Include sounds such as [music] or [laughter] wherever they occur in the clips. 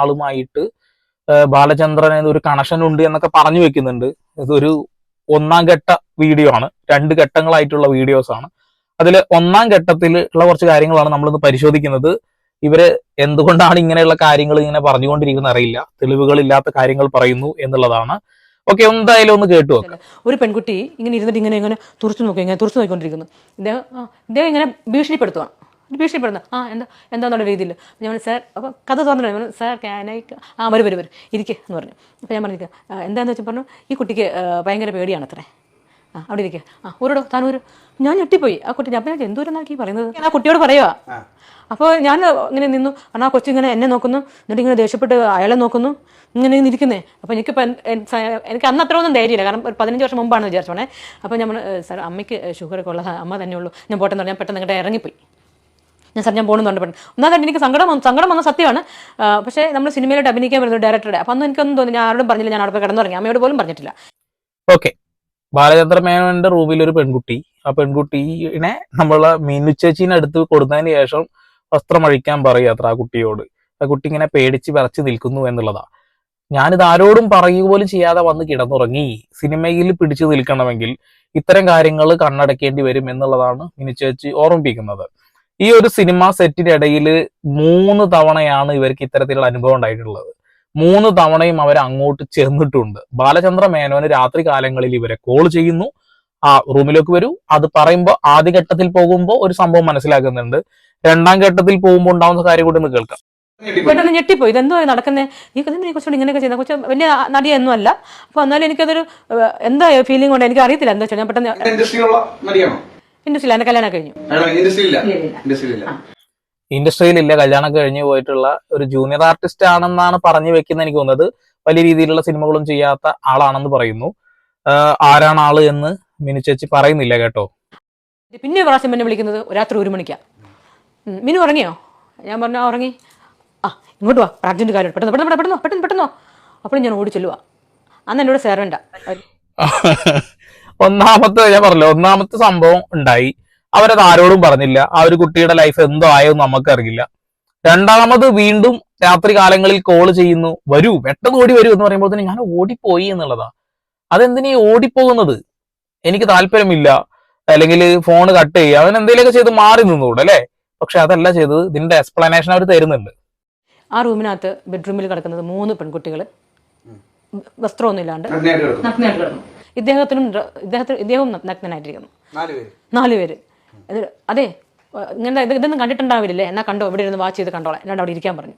ആളുമായിട്ട് ബാലചന്ദ്രൻ ഒരു കണക്ഷൻ ഉണ്ട് എന്നൊക്കെ പറഞ്ഞു വെക്കുന്നുണ്ട്. ഇതൊരു ഒന്നാം ഘട്ട വീഡിയോ ആണ്. രണ്ട് ഘട്ടങ്ങളായിട്ടുള്ള വീഡിയോസ് ആണ്. അതിൽ ഒന്നാം ഘട്ടത്തിൽ ഉള്ള കുറച്ച് കാര്യങ്ങളാണ് നമ്മളിന്ന് പരിശോധിക്കുന്നത്. ഇവർ എന്തുകൊണ്ടാണ് ഇങ്ങനെയുള്ള കാര്യങ്ങൾ ഇങ്ങനെ പറഞ്ഞുകൊണ്ടിരിക്കുന്നത് അറിയില്ല. തെളിവുകളില്ലാത്ത കാര്യങ്ങൾ പറയുന്നു എന്നുള്ളതാണ്. ഓക്കെ എന്തായാലും ഒന്ന് കേട്ടു ഒരു പെൺകുട്ടി ഇങ്ങനെ ഇരുന്നിട്ട് ഇങ്ങനെ ഇങ്ങനെ തുറച്ചു നോക്കി ഇങ്ങനെ തുറച്ചു നോക്കിക്കൊണ്ടിരിക്കുന്നു. ഇദ്ദേഹം ഇദ്ദേഹം ഇങ്ങനെ ഭീഷണിപ്പെടുത്തുവാണ് ഭീഷണിപ്പെടുത്തുക ആ എന്താ എന്താന്നുള്ള രീതിയിൽ ഞാൻ സാർ അപ്പോൾ കഥ തുറന്നിട്ട് സാർ ക്യാനായി ആ വരും വരും വരും. ഇരിക്കേ എന്ന് പറഞ്ഞു. അപ്പോൾ ഞാൻ പറഞ്ഞു എന്താണെന്ന് വെച്ചാൽ പറഞ്ഞു ഈ കുട്ടിക്ക് ഭയങ്കര പേടിയാണ് അത്രേ ആ അവിടെ ഇരിക്കുക ആ ഊരടോ ഒരു ഞാൻ ഞെട്ടിപ്പോയി. ആ കുട്ടി ഞാൻ എന്തൂരെന്നാക്കി പറയുന്നത്? ഞാൻ ആ കുട്ടിയോട് പറയുക അപ്പോൾ ഞാൻ ഇങ്ങനെ നിന്നു. കാരണം ആ കൊച്ചു ഇങ്ങനെ എന്നെ നോക്കുന്നു. എന്നിട്ട് ഇങ്ങനെ ദേഷ്യപ്പെട്ട് അയാളെ നോക്കുന്നു. ഇങ്ങനെ ഇരിക്കുന്നേ. അപ്പോൾ എനിക്കിപ്പോൾ എനിക്ക് അന്ന് അത്ര ഒന്നും ധൈര്യമില്ല. കാരണം ഒരു പതിനഞ്ച് വർഷം മുമ്പാണ് വിചാരിച്ചോണേ അപ്പോൾ നമ്മൾ പറഞ്ഞു, സാർ അമ്മയ്ക്ക് ഷുഗറൊക്കെ ഉള്ള അമ്മ തന്നെ ഉള്ളൂ. ഞാൻ പോട്ടെന്ന് പറഞ്ഞാൽ പെട്ടെന്ന് ഇങ്ങോട്ട് ഇറങ്ങിപ്പോയി. ഞാൻ സാർ ഞാൻ പോകണമെന്നുണ്ട് ഒന്നാം തന്നെ എനിക്ക് സങ്കടം വന്നു സങ്കടം വന്ന സത്യമാണ്. പക്ഷേ നമ്മൾ സിനിമയിലോട്ട് അഭിനയിക്കാൻ വരുന്നത് ഡയറക്ടറുടെ അപ്പം അന്ന് എനിക്കൊന്നും തോന്നി ഞാൻ ആരോടും പറഞ്ഞില്ല. ഞാൻ അവിടെ കിടന്നു തുടങ്ങി അമ്മയോട് പോലും പറഞ്ഞിട്ടില്ല. ഓക്കെ. ബാലചന്ദ്ര മേനോന്റെ റൂമിൽ ഒരു പെൺകുട്ടി. ആ പെൺകുട്ടീനെ നമ്മളെ മീനു ചേച്ചീനെ അടുത്ത് കൊടുത്തതിന് ശേഷം വസ്ത്രം അഴിക്കാൻ പറയുക അത്ര ആ കുട്ടിയോട്. ആ കുട്ടി ഇങ്ങനെ പേടിച്ച് വിറച്ച് നിൽക്കുന്നു എന്നുള്ളതാ. ഞാനിത് ആരോടും പറയുക പോലും ചെയ്യാതെ വന്ന് കിടന്നുറങ്ങി. സിനിമയിൽ പിടിച്ചു നിൽക്കണമെങ്കിൽ ഇത്തരം കാര്യങ്ങൾ കണ്ണടക്കേണ്ടി വരും എന്നുള്ളതാണ് മീനു ചേച്ചി ഓർമ്മിപ്പിക്കുന്നത്. ഈ ഒരു സിനിമ സെറ്റിനിടയിൽ മൂന്ന് തവണയാണ് ഇവർക്ക് ഇത്തരത്തിലുള്ള അനുഭവം ഉണ്ടായിട്ടുള്ളത്. മൂന്ന് തവണയും അവർ അങ്ങോട്ട് ചെന്നിട്ടുണ്ട് ബാലചന്ദ്ര മേനോന് രാത്രി കാലങ്ങളിൽ ഇവരെ കോൾ ചെയ്യുന്നു. ആ റൂമിലേക്ക് വരൂ. അത് പറയുമ്പോൾ ആദ്യ ഘട്ടത്തിൽ പോകുമ്പോൾ ഒരു സംഭവം മനസ്സിലാക്കുന്നുണ്ട്. രണ്ടാം ഘട്ടത്തിൽ പോകുമ്പോൾ ഉണ്ടാവുന്ന കാര്യം കൂടി ഒന്ന് കേൾക്കാം. പെട്ടെന്ന് ഞെട്ടിപ്പോയി. ഇതെന്തോ നടക്കുന്നത് ഈ നീ ഈ കൊച്ചുകൊണ്ട് ഇങ്ങനെയൊക്കെ ചെയ്യുന്ന കുറച്ച് വലിയ നടിയൊന്നും അല്ല അപ്പൊ എന്നാലും എനിക്കതൊരു എന്താ ഫീലിംഗ് കൊണ്ട്? എനിക്ക് അറിയത്തില്ല എന്താ വെച്ചാൽ ഞാൻ പെട്ടെന്ന് ഇൻഡസ്ട്രിയിലുള്ള നടിയാണോ? ഇൻഡസ്ട്രിയിൽ ഇല്ല കല്യാണം കഴിഞ്ഞു. ഇൻഡസ്ട്രിയിലില്ല ഇൻഡസ്ട്രിയിലില്ല കല്യാണം കഴിഞ്ഞു പോയിട്ടുള്ള ഒരു ജൂനിയർ ആർട്ടിസ്റ്റ് ആണെന്നാണ് പറഞ്ഞു വെക്കുന്നത് എനിക്ക് തോന്നുന്നത്. വലിയ രീതിയിലുള്ള സിനിമകളും ചെയ്യാത്ത ആളാണെന്ന് പറയുന്നു. ആരാണ് ആൾ എന്ന് മിനു ചേച്ചി പറയുന്നില്ല കേട്ടോ. പിന്നെ പ്രാവശ്യം എന്നെ വിളിക്കുന്നത് രാത്രി ഒരു മണിക്കാ. മിനു ഉറങ്ങിയോ? ഞാൻ പറഞ്ഞു "ആ, ഉറങ്ങി. ആ ഇങ്ങോട്ട് വാ അർജന്റ് കാര്യം പെട്ടെന്ന് പെട്ടെന്ന് പെട്ടെന്ന് പെട്ടെന്ന് പെട്ടെന്നോ അപ്പോഴും ഞാൻ ഓടി ചെല്ലുവാ. അന്ന് എന്നോട് സെർവന്റാ [laughs] ഒന്നാമത്തെ ഞാൻ പറഞ്ഞല്ലോ ഒന്നാമത്തെ സംഭവം ഉണ്ടായി. അവരത് ആരോടും പറഞ്ഞില്ല. ആ ഒരു കുട്ടിയുടെ ലൈഫ് എന്തോ ആയെന്ന് നമുക്കറിയില്ല. രണ്ടാമത് വീണ്ടും രാത്രി കാലങ്ങളിൽ കോൾ ചെയ്യുന്നു. വരൂ പെട്ടെന്ന് ഓടി വരൂ എന്ന് പറയുമ്പോൾ തന്നെ ഞാൻ ഓടിപ്പോയി എന്നുള്ളതാ. അതെന്തിനീ ഓടിപ്പോകുന്നത്? എനിക്ക് താല്പര്യമില്ല. അല്ലെങ്കിൽ ഫോൺ കട്ട് ചെയ്യുക അവൻ എന്തെങ്കിലുമൊക്കെ ചെയ്ത് മാറി നിന്നുകൂടെ അല്ലേ? പക്ഷെ അതല്ല ചെയ്തത്. ഇതിന്റെ എക്സ്പ്ലനേഷൻ അവർ തരുന്നുണ്ട്. ആ റൂമിനകത്ത് ബെഡ്റൂമിൽ കിടക്കുന്നത് മൂന്ന് പെൺകുട്ടികൾ വസ്ത്രമൊന്നും ഇല്ലാണ്ട് ഇദ്ദേഹത്തിനും ഇദ്ദേഹത്തിന് ഇദ്ദേഹവും നഗ്ന- നഗ്നനായിട്ടിരിക്കുന്നു. നാല് പേര് നാല് പേര് അതെ ഇങ്ങനെ ഇത് ഇതൊന്നും കണ്ടിട്ടുണ്ടാവില്ലേ എന്നാ കണ്ടോ ഇവിടെ ഇരുന്ന് വാച്ച് ചെയ്ത് കണ്ടോളാം. എന്നോട് അവിടെ ഇരിക്കാൻ പറഞ്ഞു.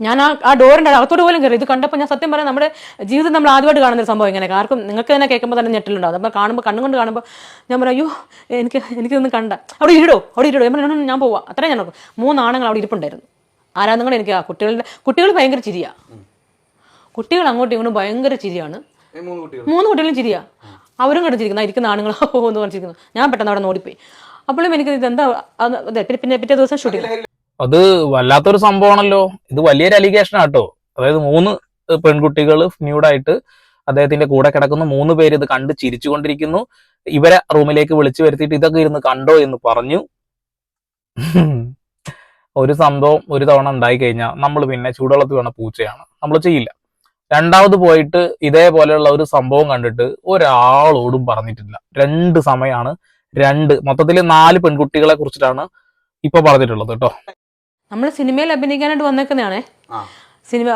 ഞാൻ ആ ആ ഡോറിന്റെ അകത്തോട് പോലും കയറി. ഇത് കണ്ടപ്പോൾ ഞാൻ സത്യം പറയാം നമ്മുടെ ജീവിതം നമ്മൾ ആദ്യമായിട്ട് കാണുന്ന ഒരു സംഭവം ഇങ്ങനെ. ആർക്കും നിങ്ങൾക്ക് തന്നെ കേൾക്കുമ്പോൾ തന്നെ ഞെട്ടിലുണ്ടാവും. അപ്പോൾ കാണുമ്പോൾ കണ്ണുകൊണ്ട് കാണുമ്പോൾ ഞാൻ പറയാം അയ്യോ എനിക്ക് എനിക്കിതൊന്നും കണ്ട അവിടെ ഇരിടോ അവിടെ ഇരിടോ. ഞാൻ പറഞ്ഞു, ഞാൻ പോവാം. അത്രയും ഞാൻ നോക്കും മൂന്നാണുങ്ങൾ അവിടെ ഇരിപ്പുണ്ടായിരുന്നു. ആരാന്നും എനിക്ക് ആ കുട്ടികളുടെ കുട്ടികൾ ഭയങ്കര ചിരിയാണ് കുട്ടികൾ അങ്ങോട്ടും ഇങ്ങോട്ടും ഭയങ്കര ചിരിയാണ്. മൂന്ന് കുട്ടികൾ. മൂന്ന് കുട്ടികളും ചിരിയാ. അവരും കടിച്ചിരിക്കുന്നു ഇരിക്കുന്ന ആണുങ്ങൾ ഓ എന്ന് പറഞ്ഞിരിക്കുന്നു. ഞാൻ പെട്ടെന്ന് അവിടെ ഓടിപ്പോയി. അപ്പോഴും എനിക്ക് ഇതെന്താ അത് പിന്നെ പിറ്റേ ദിവസം ഷൂട്ടിംഗ് അത് വല്ലാത്തൊരു സംഭവമാണല്ലോ. ഇത് വലിയൊരു അലിഗേഷൻ ആട്ടോ. അതായത് മൂന്ന് പെൺകുട്ടികൾ ന്യൂഡായിട്ട് അദ്ദേഹത്തിന്റെ കൂടെ കിടക്കുന്ന മൂന്ന് പേര് ഇത് കണ്ട് ചിരിച്ചുകൊണ്ടിരിക്കുന്നു. ഇവരെ റൂമിലേക്ക് വിളിച്ചു വരുത്തിയിട്ട് ഇതൊക്കെ ഇരുന്ന് കണ്ടോ എന്ന് പറഞ്ഞു. ഒരു സംഭവം ഒരു തവണ ഉണ്ടായി കഴിഞ്ഞാൽ നമ്മൾ പിന്നെ ചൂടുവെള്ളത്തിൽ വേണം പൂച്ചയാണ്. നമ്മൾ ചെയ്യില്ല. രണ്ടാമത് പോയിട്ട് ഇതേപോലെയുള്ള ഒരു സംഭവം കണ്ടിട്ട് ഒരാളോടും പറഞ്ഞിട്ടില്ല. രണ്ട് സമയമാണ് രണ്ട്. മൊത്തത്തിൽ നാല് പെൺകുട്ടികളെ കുറിച്ചിട്ടാണ് ഇപ്പൊ പറഞ്ഞിട്ടുള്ളത് കേട്ടോ. നമ്മൾ സിനിമയിൽ അഭിനയിക്കാനായിട്ട് വന്നേക്കുന്നതാണേ. ആ. സിനിമ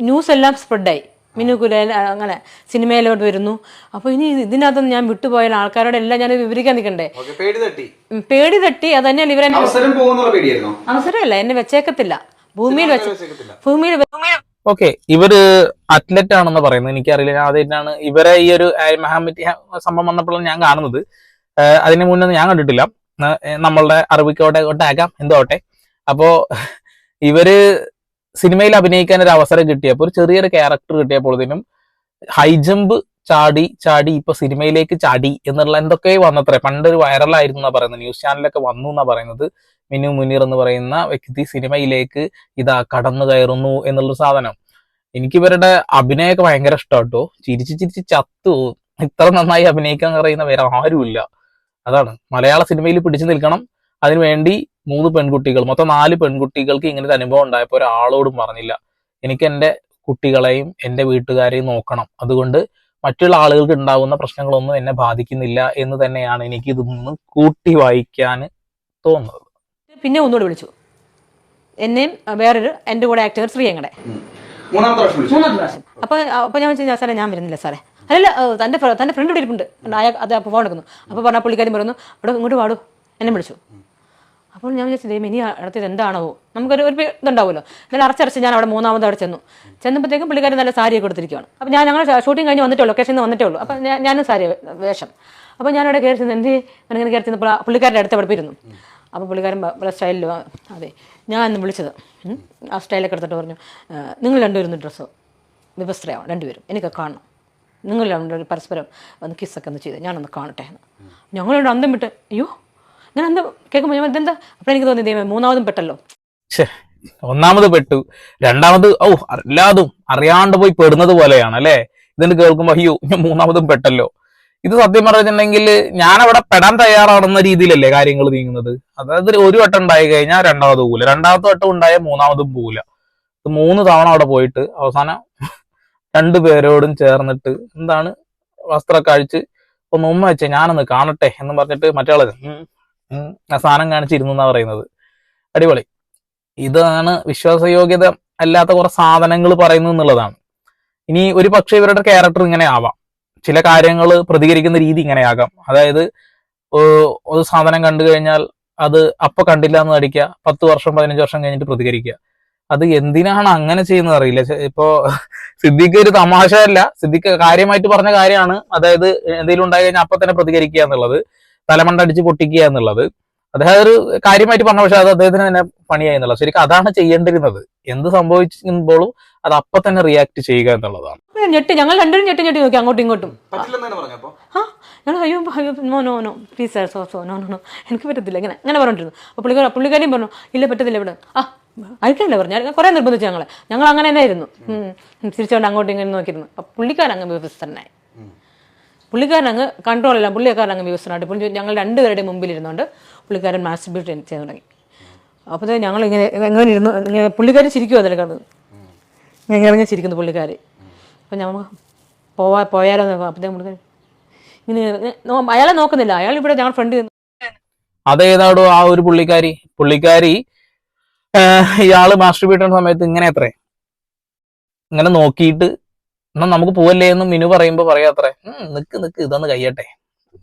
ന്യൂസ് എല്ലാം സ്പ്രെഡായി. മിനു കുല അങ്ങനെ സിനിമയിലോട്ട് വരുന്നു. അപ്പോൾ ഇനി ഇതിനകത്തൊന്നും ഞാൻ വിട്ടുപോയ ആൾക്കാരോട് എല്ലാം ഞാൻ വിവരിക്കാൻ നിൽക്കണ്ടേ? ഓക്കെ പേടി തട്ടി. പേടി തട്ടി. അത് തന്നെയല്ല ഇവരെ അവസരമല്ല എന്നെ വെച്ചേക്കത്തില്ല. ഭൂമിയിൽ വെച്ച് വെച്ചേക്കത്തില്ല. ഭൂമിയിൽ വെ- ഓക്കെ ഇവർ അത്ലറ്റ് ആണെന്ന് പറയുന്നത്. എനിക്കറിയില്ല. ഞാൻ ആദ്യമായിട്ടാണ് ഇവരെ ഈ ഒരു മെഹാമിറ്റി സംഭവം വന്നപ്പോഴാണ് ഞാൻ കാണുന്നത്. അതിനു മുന്നേ ഞാൻ കണ്ടിട്ടില്ല. നമ്മളുടെ അറിവിക്കോട്ടെ കൊണ്ടാക്കാം എന്തോട്ടെ. അപ്പോ ഇവർ സിനിമയിൽ അഭിനയിക്കാൻ ഒരു അവസരം കിട്ടിയപ്പോൾ ഒരു ചെറിയൊരു ക്യാരക്ടർ കിട്ടിയപ്പോഴത്തേനും ഹൈജമ്പ് ചാടി ചാടി ഇപ്പൊ സിനിമയിലേക്ക് ചാടി എന്നുള്ള എന്തൊക്കെ വന്നത്രേ. പണ്ടൊരു വൈറലായിരുന്നു എന്നാ പറയുന്നത്. ന്യൂസ് ചാനലൊക്കെ വന്നു എന്നാ പറയുന്നത്. മിനു മുനീർ എന്ന് പറയുന്ന വ്യക്തി സിനിമയിലേക്ക് ഇതാ കടന്നു കയറുന്നു എന്നുള്ള സാധനം. എനിക്ക് ഇവരുടെ അഭിനയമൊക്കെ ഭയങ്കര ഇഷ്ടമാട്ടോ ചിരിച്ച് ചിരിച്ച് ചത്തു. ഇത്ര നന്നായി അഭിനയിക്കാൻ അറിയുന്ന വേറെ ആരുമില്ല. അതാണ്. മലയാള സിനിമയിൽ പിടിച്ചു നിൽക്കണം. അതിനുവേണ്ടി മൂന്ന് പെൺകുട്ടികൾ മൊത്തം നാല് പെൺകുട്ടികൾക്ക് ഇങ്ങനെ ഒരു അനുഭവം ഉണ്ടായപ്പോൾ ഒരാളോടും പറഞ്ഞില്ല. എനിക്ക് എന്റെ കുട്ടികളെയും എന്റെ വീട്ടുകാരെയും നോക്കണം. അതുകൊണ്ട് മറ്റുള്ള ആളുകൾക്ക് ഉണ്ടാകുന്ന പ്രശ്നങ്ങളൊന്നും എന്നെ ബാധിക്കുന്നില്ല എന്ന് തന്നെയാണ് എനിക്ക് ഇതിൽ കൂട്ടി വായിക്കാൻ തോന്നുന്നത്. പിന്നെ ഒന്നുകൂടി വിളിച്ചു. എന്നെയും വേറൊരു എന്റെ കൂടെ ആക്ടർ ശ്രീയങ്ങടെ മൂന്നാമത്തെ അപ്പൊ അപ്പോൾ ഞാൻ വെച്ചാൽ സാറേ ഞാൻ വരുന്നില്ല സാറേ. അല്ലല്ല തന്റെ തന്റെ ഫ്ര- ഫ്രണ്ട് ഇവിടെ ഇരിപ്പുണ്ട്. അയാൾ അത് അപ്പോൾ ഫോൺ എടുക്കുന്നു. അപ്പോൾ പറഞ്ഞ പുള്ളിക്കാരി പറഞ്ഞു അവിടെ ഇങ്ങോട്ട് പാടൂ എന്നെ വിളിച്ചു. അപ്പോൾ ഞാൻ വിചാരിച്ചു ദൈവം ഇനി അടുത്തത് എന്താണോ നമുക്കൊരു ഒരു ഇതുണ്ടാവുമല്ലോ. എന്നാലും അടച്ചടച്ച് ഞാൻ അവിടെ മൂന്നാമത് അവിടെ ചെന്നു. ചെന്നപ്പോഴത്തേക്കും പുള്ളിക്കാരി നല്ല സാരിയൊക്കെ കൊടുത്തിരിക്കുകയാണ് അപ്പോൾ ഞാൻ ഞങ്ങൾ ഷൂട്ടിംഗ് കഴിഞ്ഞ് വന്നിട്ടേ ഉള്ളൂ ലൊക്കേഷനിൽ നിന്ന് വന്നിട്ടേ ഉള്ളൂ. അപ്പോൾ ഞാനും സാരി വേഷം. അപ്പോൾ ഞാനവിടെ കയറി ചെന്ന് എന്ത് ഇങ്ങനെ കയറി ചെന്നപ്പോൾ പുള്ളിക്കാരുടെ അടുത്ത് അവിടെ പോയിരുന്നു. അപ്പോൾ പുള്ളിക്കാരൻ പല വളരെ സ്റ്റൈലിൽ അതെ. ഞാൻ അന്ന് വിളിച്ചത്. ആ സ്റ്റൈലൊക്കെ എടുത്തിട്ട് പറഞ്ഞു നിങ്ങൾ രണ്ടുപേരും ഡ്രസ്സ് വിഭസ്ത്രയാവും രണ്ടുപേരും. എനിക്ക് കാണണം. നിങ്ങൾ രണ്ടുപേരും പരസ്പരം ഒന്ന് കിസ്സൊക്കെ ഒന്ന് ചെയ്ത് ഞാനൊന്ന് കാണട്ടെ എന്ന്. ഞങ്ങളോട് അന്തം വിട്ട് അയ്യോ ഞാൻ അന്തം കേൾക്കുമ്പോൾ ഞാൻ ഇതെന്താ? അപ്പോൾ എനിക്ക് തോന്നി ദൈവം മൂന്നാമതും പെട്ടല്ലോ. ഒന്നാമത് പെട്ടു രണ്ടാമത് ഓ എല്ലാതും അറിയാണ്ട് പോയി പെടുന്നത് പോലെയാണ് അല്ലേ? ഇതിന് കേൾക്കുമ്പോ അയ്യോ ഞാൻ മൂന്നാമതും പെട്ടല്ലോ. ഇത് സത്യം പറഞ്ഞിട്ടുണ്ടെങ്കിൽ ഞാൻ അവിടെ പെടാൻ തയ്യാറാണെന്ന രീതിയിലല്ലേ കാര്യങ്ങൾ നീങ്ങുന്നത്. അതായത് ഒരു വട്ടം ഉണ്ടായി കഴിഞ്ഞാൽ രണ്ടാമത് പോകില്ല രണ്ടാമത്തെ വട്ടം ഉണ്ടായ മൂന്നാമതും പോകില്ല മൂന്ന് തവണ അവിടെ പോയിട്ട് അവസാനം രണ്ടു പേരോടും ചേർന്നിട്ട് എന്താണ് വസ്ത്രമൊക്കെ അഴിച്ച് ഒന്ന് ഉമ്മ വെച്ചേ ഞാനൊന്ന് കാണട്ടെ എന്ന് പറഞ്ഞിട്ട് മറ്റേ ആ സാധനം കാണിച്ചിരുന്നു എന്നാ പറയുന്നത്. അടിപൊളി. ഇതാണ് വിശ്വാസയോഗ്യത അല്ലാത്ത കുറെ സാധനങ്ങൾ പറയുന്നു എന്നുള്ളതാണ്. ഇനി ഒരു പക്ഷേ ഇവരുടെ ക്യാരക്ടർ ഇങ്ങനെ ആവാം. ചില കാര്യങ്ങൾ പ്രതികരിക്കുന്ന രീതി ഇങ്ങനെയാകാം. അതായത് ഒരു സാധനം കണ്ടു കഴിഞ്ഞാൽ അത് അപ്പൊ കണ്ടില്ല എന്ന് നടിക്കുക പത്ത് വർഷം പതിനഞ്ച് വർഷം കഴിഞ്ഞിട്ട് പ്രതികരിക്കുക. അത് എന്തിനാണ് അങ്ങനെ ചെയ്യുന്നത് അറിയില്ല. ഇപ്പോ സിദ്ദിഖ് ഒരു തമാശ അല്ല സിദ്ദിഖ് കാര്യമായിട്ട് പറഞ്ഞ കാര്യമാണ്. അതായത് എന്തെങ്കിലും ഉണ്ടായി കഴിഞ്ഞാൽ അപ്പൊ തന്നെ പ്രതികരിക്കുക എന്നുള്ളത് തലമണ്ടടിച്ച് പൊട്ടിക്കുക എന്നുള്ളത്. അദ്ദേഹം ഒരു കാര്യമായിട്ട് പറഞ്ഞ പക്ഷെ അത് അദ്ദേഹത്തിന് തന്നെ പണിയായി എന്നുള്ളത്. ശരിക്കും അതാണ് ചെയ്യേണ്ടിരുന്നത് എന്ത് സംഭവിക്കുമ്പോഴും അത് അപ്പൊ തന്നെ റിയാക്ട് ചെയ്യുക എന്നുള്ളതാണ്. ഞെട്ടി ഞങ്ങൾ രണ്ടുപേരും ഞെട്ടി ഞെട്ടി നോക്കി അങ്ങോട്ടും ഇങ്ങോട്ടും. ആ ഞങ്ങൾ അയ്യോ no no no. Please sir so so no no no എനിക്ക് പറ്റത്തില്ല. ഇങ്ങനെ അങ്ങനെ പറഞ്ഞിരുന്നു അപ്പോൾ പുള്ളിക്കാരി പുള്ളിക്കാരിയും പറഞ്ഞു ഇല്ല പറ്റത്തില്ല ഇവിടെ. ആ അയക്കണ്ടേ പറഞ്ഞു. ഞാൻ കുറേ നിർബന്ധിച്ചു ഞങ്ങളെ. ഞങ്ങൾ അങ്ങനെ തന്നെ ആയിരുന്നു. തിരിച്ചുകൊണ്ട് അങ്ങോട്ടും ഇങ്ങനെ നോക്കിയിരുന്നു. അപ്പോൾ പുള്ളിക്കാരൻ അങ്ങ് പുള്ളിക്കാരൻ അങ്ങ് കൺട്രോൾ അല്ല പുള്ളിക്കാരൻ അങ്ങ് വ്യവസ്ഥനായിട്ട് പുള്ളി ഞങ്ങൾ രണ്ടുപേരുടെ മുമ്പിൽ ഇരുന്നുകൊണ്ട് പുള്ളിക്കാരൻ മാസ്റ്റർബ്യൂട്ട് ചെയ്തു തുടങ്ങി. അപ്പോൾ ഞങ്ങൾ ഇങ്ങനെ എങ്ങനെ ഇരുന്നു ഇങ്ങനെ പുള്ളിക്കാരി ചിരിക്കുമോ അതിൽ കിടന്നത് ഇങ്ങനെ ഇറങ്ങി ചിരിക്കുന്നു പുള്ളിക്കാരി. അപ്പം ഞങ്ങൾ പോവാ പോയാലോ അപ്പോഴത്തേക്കും ഇങ്ങനെ അയാളെ നോക്കുന്നില്ല. അയാൾ ഇവിടെ ഞങ്ങൾ ഫ്രണ്ട് അതേതാടോ ആ ഒരു പുള്ളിക്കാരി. പുള്ളിക്കാരി ഇയാൾ മാസ്റ്റർ ബീട്ടുന്ന സമയത്ത് ഇങ്ങനെ അത്രേ. ഇങ്ങനെ നോക്കിയിട്ട് എന്നാ നമുക്ക് പോവല്ലേ എന്ന് മിനു പറയുമ്പോ പറയാത്രേ "ഉം, നിക്ക് നിക്ക് ഇതൊന്ന് കഴിയട്ടെ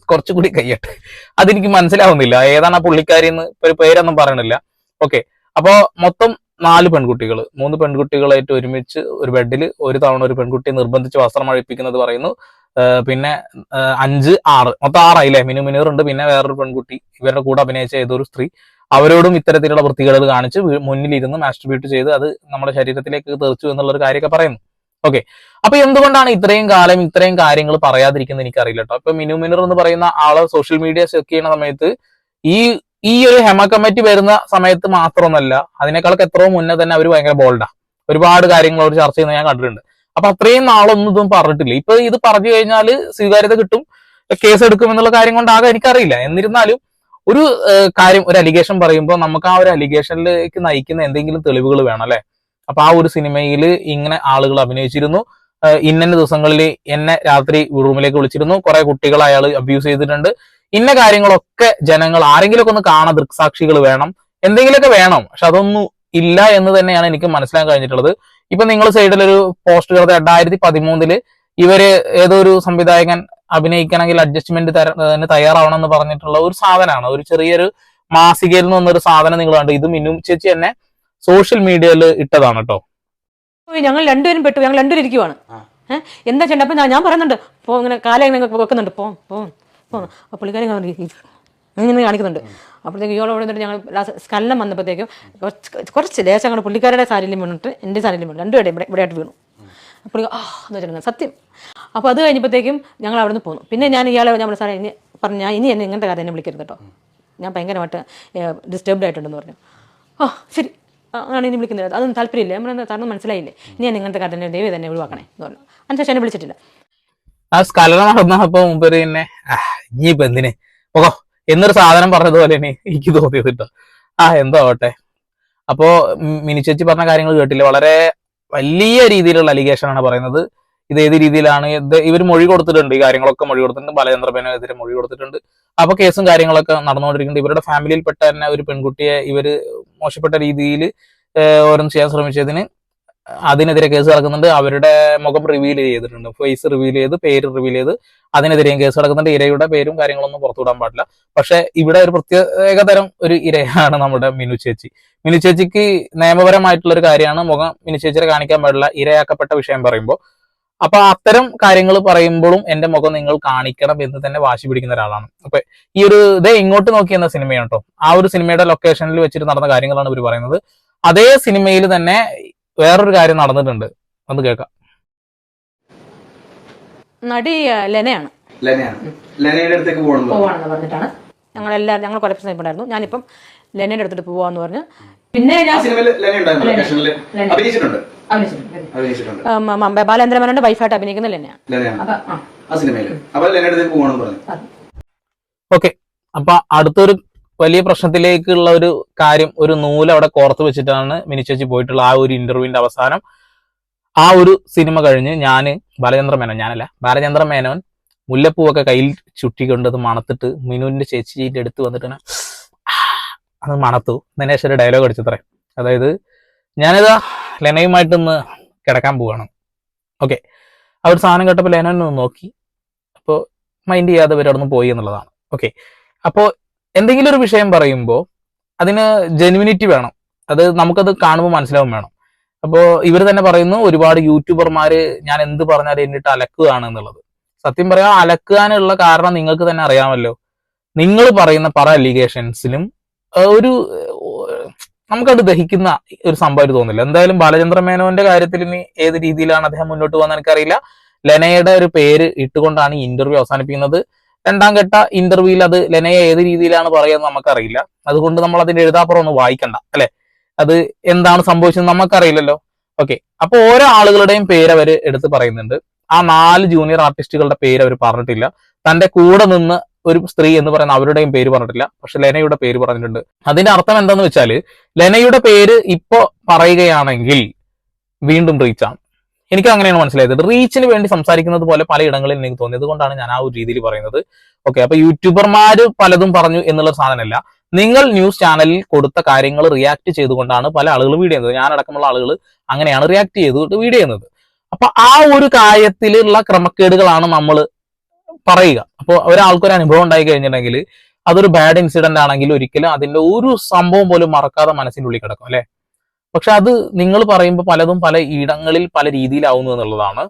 കുറച്ചുകൂടി കഴിയട്ടെ അതെനിക്ക് മനസ്സിലാവുന്നില്ല. ഏതാണ് ആ പുള്ളിക്കാരി എന്ന് ഒരു പേരൊന്നും പറയണില്ല. ഓക്കെ അപ്പോ മൊത്തം നാല് പെൺകുട്ടികൾ മൂന്ന് പെൺകുട്ടികളായിട്ട് ഒരുമിച്ച് ഒരു ബെഡിൽ ഒരു തവണ ഒരു പെൺകുട്ടി നിർബന്ധിച്ച് വസ്ത്രം അഴിപ്പിക്കുന്നത് പറയുന്നു. പിന്നെ അഞ്ച് ആറ്. മൊത്തം ആറായില്ലേ? മിനു മിനൂർ ഉണ്ട് പിന്നെ വേറൊരു പെൺകുട്ടി. ഇവരുടെ കൂടെ അഭിനയിച്ച ഏതൊരു സ്ത്രീ. അവരോടും ഇത്തരത്തിലുള്ള വൃത്തികേടുകൾ കാണിച്ച് മുന്നിലിരുന്ന് മാസ്ട്രിബ്യൂട്ട് ചെയ്ത് അത് നമ്മുടെ ശരീരത്തിലേക്ക് തെറിച്ചു എന്നുള്ളൊരു കാര്യമൊക്കെ പറയുന്നു. ഓക്കെ അപ്പൊ എന്തുകൊണ്ടാണ് ഇത്രയും കാലം ഇത്രയും കാര്യങ്ങൾ പറയാതിരിക്കുന്നത് എനിക്കറിയില്ല കേട്ടോ ഇപ്പൊ മിനു മിനർ എന്ന് പറയുന്ന ആൾ സോഷ്യൽ മീഡിയ ചെക്ക് ചെയ്യുന്ന സമയത്ത് ഈ ഈ ഒരു ഹെമ കമ്മിറ്റി വരുന്ന സമയത്ത് മാത്രമൊന്നല്ല അതിനേക്കാളൊക്കെ എത്രയോ മുന്നേ തന്നെ അവർ ഭയങ്കര ബോൾഡാ ഒരുപാട് കാര്യങ്ങൾ അവർ ചർച്ച ചെയ്യുന്നത് ഞാൻ കണ്ടിട്ടുണ്ട്. അപ്പൊ അത്രയും നാളൊന്നും ഇതും പറഞ്ഞിട്ടില്ല. ഇപ്പൊ ഇത് പറഞ്ഞു കഴിഞ്ഞാൽ സ്വീകാര്യത കിട്ടും കേസ് എടുക്കും എന്നുള്ള കാര്യം കൊണ്ടാകാം എനിക്കറിയില്ല. എന്നിരുന്നാലും ഒരു കാര്യം ഒരു അലിഗേഷൻ പറയുമ്പോൾ നമുക്ക് ആ ഒരു അലിഗേഷനിലേക്ക് നയിക്കുന്ന എന്തെങ്കിലും തെളിവുകൾ വേണം അല്ലെ? അപ്പൊ ആ ഒരു സിനിമയിൽ ഇങ്ങനെ ആളുകൾ അഭിനയിച്ചിരുന്നു. ഇന്ന ദിവസങ്ങളിൽ എന്നെ രാത്രി റൂമിലേക്ക് വിളിച്ചിരുന്നു. കുറെ കുട്ടികൾ അയാൾ അബ്യൂസ് ചെയ്തിട്ടുണ്ട്. ഇന്ന കാര്യങ്ങളൊക്കെ ജനങ്ങൾ ആരെങ്കിലുമൊക്കെ ഒന്ന് കാണാൻ ദൃക്സാക്ഷികൾ വേണം. എന്തെങ്കിലുമൊക്കെ വേണം. പക്ഷെ അതൊന്നും ഇല്ല എന്ന് തന്നെയാണ് എനിക്ക് മനസ്സിലാക്കാൻ കഴിഞ്ഞിട്ടുള്ളത്. ഇപ്പൊ നിങ്ങൾ സൈഡിൽ ഒരു പോസ്റ്റ് കിടന്ന രണ്ടായിരത്തി പതിമൂന്നിൽ ഇവർ ഏതോ ഒരു സംവിധായകൻ അഭിനയിക്കണമെങ്കിൽ അഡ്ജസ്റ്റ്മെന്റ് തയ്യാറാവണം എന്ന് പറഞ്ഞിട്ടുള്ള ഒരു സാധനമാണ്. ഒരു ചെറിയൊരു മാസികയിൽ നിന്ന് വന്നൊരു സാധനം നിങ്ങൾ കണ്ടു. ഇത് മിന്നു ചേച്ചി തന്നെ സോഷ്യൽ മീഡിയയിൽ ഇട്ടതാണ് കേട്ടോ ഞങ്ങൾ രണ്ടുപേരും പെട്ടു. ഞങ്ങൾ രണ്ടുപേരും ഇരിക്കുവാണ്. ഏഹ് എന്താ ചേട്ടാ അപ്പൊ ഞാൻ പറയുന്നുണ്ട്. പോ ഇങ്ങനെ കാലം ഇങ്ങനെ വെക്കുന്നുണ്ട്. പോ പോ പോ. അപ്പോൾ പുള്ളിക്കാരി ഇങ്ങനെ കാണിക്കുന്നുണ്ട്. അപ്പോഴത്തേക്ക് ഇയാൾ അവിടെ നിന്നിട്ട് ഞങ്ങൾ ലാസ്റ്റ് സ്കല്ലം വന്നപ്പോഴത്തേക്കും കുറച്ച് കുറച്ച് ലേശം അങ്ങോട്ട് പുള്ളിക്കാരുടെ സാരിയിലും വീണിട്ട് എന്റെ സാരിയിലും വീണു. രണ്ടുപേരും ഇവിടെ ഇവിടെ ആയിട്ട് വീണു. അപ്പോൾ ആ എന്ന് വെച്ചിട്ടുണ്ട് സത്യം. അപ്പോൾ അത് കഴിഞ്ഞപ്പോഴത്തേക്കും ഞങ്ങൾ അവിടെ നിന്ന് പോന്നു. പിന്നെ ഞാൻ ഇയാളെ ഞാൻ പറഞ്ഞു, സാറേ ഇനി പറഞ്ഞു ഞാൻ ഇനി എന്നെ ഇങ്ങനത്തെ കാര്യം എന്നെ വിളിക്കരുത് കേട്ടോ ഞാൻ ഭയങ്കരമായിട്ട് ഡിസ്റ്റർബ്ഡ് ആയിട്ടുണ്ടെന്ന് പറഞ്ഞു. ആ ശരി. ആണ് ഇനി വിളിക്കുന്നത്. അതൊന്നും താല്പര്യമില്ല. നമ്മൾ തരണം മനസ്സിലായില്ലേ? ഞാൻ കാര്യം തന്നെ ദൈവം തന്നെ ഒഴിവാക്കണേ എന്ന് പറഞ്ഞു. അതിനുശേഷം എന്നെ വിളിച്ചിട്ടില്ല. ആ സ്കലന നടന്നപ്പോ മുമ്പ് പിന്നെ "ആ, ഇനിയിപ്പോ എന്തിന്? ഓഹോ എന്നൊരു സാധനം പറഞ്ഞതുപോലെ തന്നെ എനിക്ക് തോന്നിയത് കേട്ടോ. ആ എന്തോ ആവട്ടെ. അപ്പോ മിനിച്ചേച്ചി പറഞ്ഞ കാര്യങ്ങൾ കേട്ടില്ല? വളരെ വലിയ രീതിയിലുള്ള അലിഗേഷൻ ആണ് പറയുന്നത്. ഇത് ഏത് രീതിയിലാണ്? ഇവർ മൊഴി കൊടുത്തിട്ടുണ്ട്. ഈ കാര്യങ്ങളൊക്കെ മൊഴി കൊടുത്തിട്ടുണ്ട്. ബാലചന്ദ്രബേനെതിരെ മൊഴി കൊടുത്തിട്ടുണ്ട്. അപ്പൊ കേസും കാര്യങ്ങളൊക്കെ നടന്നുകൊണ്ടിരിക്കുന്നുണ്ട്. ഇവരുടെ ഫാമിലിയിൽപ്പെട്ട തന്നെ ഒരു പെൺകുട്ടിയെ ഇവർ മോശപ്പെട്ട രീതിയിൽ ഓരോന്ന് ചെയ്യാൻ ശ്രമിച്ചതിന് അതിനെതിരെ കേസ് നടക്കുന്നുണ്ട്. അവരുടെ മുഖം റിവീൽ ചെയ്തിട്ടുണ്ട്. ഫേസ് റിവീൽ ചെയ്ത് പേര് റിവീൽ ചെയ്ത് അതിനെതിരെയും കേസ് നടക്കുന്നുണ്ട്. ഇരയുടെ പേരും കാര്യങ്ങളൊന്നും പുറത്തുവിടാൻ പാടില്ല. പക്ഷെ ഇവിടെ ഒരു പ്രത്യേക തരം ഒരു ഇരയാണ് നമ്മുടെ മിനു ചേച്ചി. മിനു ചേച്ചിക്ക് നിയമപരമായിട്ടുള്ള ഒരു കാര്യമാണ് മുഖം മിനു ചേച്ചിയെ കാണിക്കാൻ പാടില്ല. ഇരയാക്കപ്പെട്ട വിഷയം പറയുമ്പോൾ അപ്പൊ അത്തരം കാര്യങ്ങൾ പറയുമ്പോഴും എന്റെ മുഖം നിങ്ങൾ കാണിക്കണം എന്ന് തന്നെ വാശി പിടിക്കുന്ന ഒരാളാണ്. അപ്പൊ ഈ ഒരു ഇതേ ഇങ്ങോട്ട് നോക്കി എന്ന സിനിമയാണ് കേട്ടോ ആ ഒരു സിനിമയുടെ ലൊക്കേഷനിൽ വെച്ചിട്ട് നടന്ന കാര്യങ്ങളാണ് ഇവർ പറയുന്നത്. അതേ സിനിമയിൽ തന്നെ വേറൊരു കാര്യം നടന്നിട്ടുണ്ട്. ഒന്ന് കേൾക്കാം. നടി ലെനയാണ്. ലെനയാണ്. ലെനയുടെ അടുത്തേക്ക് പറഞ്ഞിട്ടാണ്. ഞങ്ങളെല്ലാവരും ഞങ്ങൾ കൊലപ്രശ്നം ഉണ്ടായിരുന്നു ഞാനിപ്പം ലെനയുടെ അടുത്തിട്ട് പോവാന്ന് പറഞ്ഞു പിന്നെ ബാലേന്ദ്രമേനോന്റെ വൈഫായിട്ട് അഭിനയിക്കുന്ന ലെനയാണ്. ഓക്കെ. അപ്പൊ അടുത്തൊരു വലിയ പ്രശ്നത്തിലേക്കുള്ള ഒരു കാര്യം ഒരു നൂൽ അവിടെ കോർത്ത് വെച്ചിട്ടാണ് മിനിച്ചേച്ചി പോയിട്ടുള്ള ആ ഒരു ഇന്റർവ്യൂവിന്റെ അവസാനം. ആ ഒരു സിനിമ കഴിഞ്ഞ് ഞാൻ ബാലചന്ദ്ര മേനോൻ ഞാനല്ല ബാലചന്ദ്ര മേനോൻ മുല്ലപ്പൂവൊക്കെ കയ്യിൽ ചുട്ടിക്കൊണ്ടത് അത് മണത്തിട്ട് മിനുവിന്റെ ചേച്ചിന്റെ അടുത്ത് വന്നിട്ട് അത് മണത്തു. ദിനേശ് ഒരു ഡയലോഗ് അടിച്ചത്രേ. അതായത് ഞാനിത് ലെനയുമായിട്ടൊന്ന് കിടക്കാൻ പോവാണ്. ഓക്കെ ഒരു സാധനം കേട്ടപ്പോൾ ലെന ഒന്ന് നോക്കി. അപ്പോൾ മൈൻഡ് ചെയ്യാതെ ഇവർ അവിടെ നിന്ന് പോയി എന്നുള്ളതാണ്. ഓക്കെ അപ്പോൾ എന്തെങ്കിലും ഒരു വിഷയം പറയുമ്പോൾ അതിന് ജെനുവിനിറ്റി വേണം. അത് നമുക്കത് കാണുമ്പോൾ മനസ്സിലാവും വേണം. അപ്പോൾ ഇവർ തന്നെ പറയുന്നു ഒരുപാട് യൂട്യൂബർമാർ ഞാൻ എന്ത് പറഞ്ഞാലും എന്നിട്ട് അലക്കുകയാണ് എന്നുള്ളത്. സത്യം പറയാം അലക്കാനുള്ള കാരണം നിങ്ങൾക്ക് തന്നെ അറിയാമല്ലോ. നിങ്ങൾ പറയുന്ന പല അലിഗേഷൻസിലും ഒരു നമുക്കത് ദഹിക്കുന്ന ഒരു സംഭവമായിട്ട് തോന്നില്ല എന്തായാലും ബാലചന്ദ്ര മേനോന്റെ കാര്യത്തിൽ ഇനി ഏത് രീതിയിലാണ് അദ്ദേഹം മുന്നോട്ട് പോകുന്നത് എനിക്കറിയില്ല. ലെനയുടെ ഒരു പേര് ഇട്ടുകൊണ്ടാണ് ഈ ഇന്റർവ്യൂ അവസാനിപ്പിക്കുന്നത്. രണ്ടാം ഘട്ട ഇന്റർവ്യൂവിൽ അത് ലെനയെ ഏത് രീതിയിലാണ് പറയുന്നത് നമുക്കറിയില്ല. അതുകൊണ്ട് നമ്മൾ അതിന്റെ എഴുതാപ്പുറം ഒന്ന് വായിക്കണ്ട അല്ലെ? അത് എന്താണ് സംഭവിച്ചത് നമുക്കറിയില്ലല്ലോ. ഓക്കെ. അപ്പൊ ഓരോ ആളുകളുടെയും പേര് അവർ എടുത്ത് പറയുന്നുണ്ട്. ആ നാല് ജൂനിയർ ആർട്ടിസ്റ്റുകളുടെ പേര് അവർ പറഞ്ഞിട്ടില്ല. തന്റെ കൂടെ നിന്ന് ഒരു സ്ത്രീ എന്ന് പറയുന്ന അവരുടെയും പേര് പറഞ്ഞിട്ടില്ല. പക്ഷെ ലെനയുടെ പേര് പറഞ്ഞിട്ടുണ്ട്. അതിന്റെ അർത്ഥം എന്താന്ന് വെച്ചാൽ ലെനയുടെ പേര് ഇപ്പോ പറയുകയാണെങ്കിൽ വീണ്ടും റീച്ചാണ് എനിക്ക് അങ്ങനെയാണ് മനസ്സിലായത്. റീച്ചിന് വേണ്ടി സംസാരിക്കുന്നത് പോലെ പലയിടങ്ങളിൽ എനിക്ക് തോന്നിയത് കൊണ്ടാണ് ഞാൻ ആ ഒരു രീതിയിൽ പറയുന്നത്. ഓക്കെ അപ്പൊ യൂട്യൂബർമാര് പലതും പറഞ്ഞു എന്നുള്ള സാധനമല്ല. നിങ്ങൾ ന്യൂസ് ചാനലിൽ കൊടുത്ത കാര്യങ്ങൾ റിയാക്ട് ചെയ്തുകൊണ്ടാണ് പല ആളുകൾ വീഡിയോ ചെയ്യുന്നത്. ഞാനടക്കമുള്ള ആളുകൾ അങ്ങനെയാണ് റിയാക്ട് ചെയ്തുകൊണ്ട് വീഡിയോ ചെയ്യുന്നത്. അപ്പൊ ആ ഒരു കാര്യത്തിലുള്ള ക്രമക്കേടുകളാണ് നമ്മൾ പറയുക. അപ്പോൾ ഒരാൾക്കൊരു അനുഭവം ഉണ്ടായി കഴിഞ്ഞിട്ടുണ്ടെങ്കിൽ അതൊരു ബാഡ് ഇൻസിഡന്റ് ആണെങ്കിൽ ഒരിക്കലും അതിന്റെ ഒരു സംഭവം പോലും മറക്കാതെ മനസ്സിന്റെ ഉള്ളിൽ കിടക്കും അല്ലെ? പക്ഷെ അത് നിങ്ങൾ പറയുമ്പോൾ പലതും പല ഇടങ്ങളിൽ പല രീതിയിലാവുന്നു എന്നുള്ളതാണ്.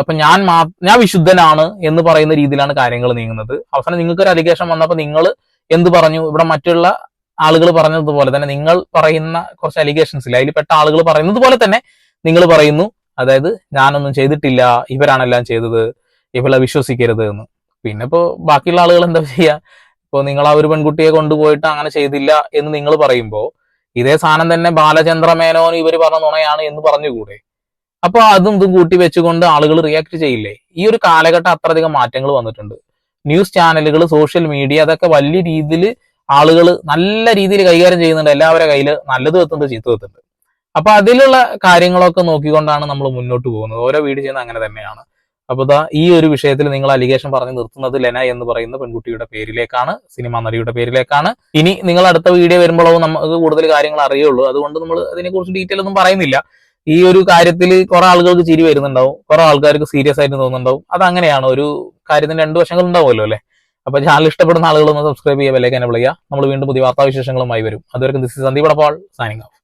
അപ്പൊ ഞാൻ മാ ഞാൻ വിശുദ്ധനാണ് എന്ന് പറയുന്ന രീതിയിലാണ് കാര്യങ്ങൾ നീങ്ങുന്നത്. അവസാനം നിങ്ങൾക്ക് ഒരു അലിഗേഷൻ വന്നപ്പോൾ നിങ്ങൾ എന്ത് പറഞ്ഞു? ഇവിടെ മറ്റുള്ള ആളുകൾ പറഞ്ഞതുപോലെ തന്നെ നിങ്ങൾ പറയുന്ന കുറച്ച് അലിഗേഷൻസ് ഇല്ല? അതിൽ പെട്ട ആളുകൾ പറയുന്നത് പോലെ തന്നെ നിങ്ങൾ പറയുന്നു. അതായത് ഞാനൊന്നും ചെയ്തിട്ടില്ല. ഇവരാണെല്ലാം ചെയ്തത്. ഇവളെ വിശ്വസിക്കരുത് എന്ന് പിന്നെ ഇപ്പോ ബാക്കിയുള്ള ആളുകൾ എന്താ ചെയ്യുക ഇപ്പോ നിങ്ങൾ ആ ഒരു പെൺകുട്ടിയെ കൊണ്ടുപോയിട്ട് അങ്ങനെ ചെയ്തില്ല എന്ന് നിങ്ങൾ പറയുമ്പോൾ ഇതേ സാധനം തന്നെ ബാലചന്ദ്ര ഇവർ പറഞ്ഞ നുണയാണ് എന്ന് പറഞ്ഞുകൂടെ? അപ്പോൾ അതും ഇതും കൂട്ടി വെച്ചുകൊണ്ട് ആളുകൾ റിയാക്ട് ചെയ്യില്ലേ? ഈ ഒരു കാലഘട്ടം അത്രയധികം മാറ്റങ്ങൾ വന്നിട്ടുണ്ട്. ന്യൂസ് ചാനലുകൾ സോഷ്യൽ മീഡിയ അതൊക്കെ വലിയ രീതിയിൽ ആളുകൾ നല്ല രീതിയിൽ കൈകാര്യം ചെയ്യുന്നുണ്ട്. എല്ലാവരുടെ കയ്യിൽ നല്ലത് എത്തുന്നുണ്ട് ചീത്ത എത്തുന്നുണ്ട് അപ്പൊ അതിലുള്ള കാര്യങ്ങളൊക്കെ നോക്കിക്കൊണ്ടാണ് നമ്മൾ മുന്നോട്ട് പോകുന്നത്. ഓരോ വീട് ചെയ്യുന്നത് അങ്ങനെ തന്നെയാണ്. അപ്പൊ ദാ ഈ ഒരു വിഷയത്തിൽ നിങ്ങൾ അലിഗേഷൻ പറഞ്ഞു നിർത്തുന്നത് ലെന എന്ന് പറയുന്ന പെൺകുട്ടിയുടെ പേരിലേക്കാണ് സിനിമാ നടിയുടെ പേരിലേക്കാണ്. ഇനി നിങ്ങൾ അടുത്ത വീഡിയോ വരുമ്പോഴോ നമുക്ക് കൂടുതൽ കാര്യങ്ങൾ അറിയുള്ളൂ. അതുകൊണ്ട് നമ്മൾ അതിനെക്കുറിച്ച് ഡീറ്റെയിൽ ഒന്നും പറയുന്നില്ല. ഈ ഒരു കാര്യത്തിൽ കുറെ ആളുകൾക്ക് ചിരി വരുന്നുണ്ടാവും. കുറെ ആൾക്കാർക്ക് സീരിയസ് ആയിട്ട് തോന്നുന്നുണ്ടാവും. അത് അങ്ങനെയാണ് ഒരു കാര്യത്തിന് രണ്ട് വശങ്ങൾ ഉണ്ടാവുമല്ലോ അല്ലേ? അപ്പൊ ചാനൽ ഇഷ്ടപ്പെടുന്ന ആളുകളൊന്ന് സബ്സ്ക്രൈബ് ചെയ്യുക വിലക്കാനെ വിളിക്കുക നമ്മൾ വീണ്ടും പുതിയ വാർത്താവിശേഷങ്ങളുമായി വരും. അതുവരെ this Sandeep Adappal signing off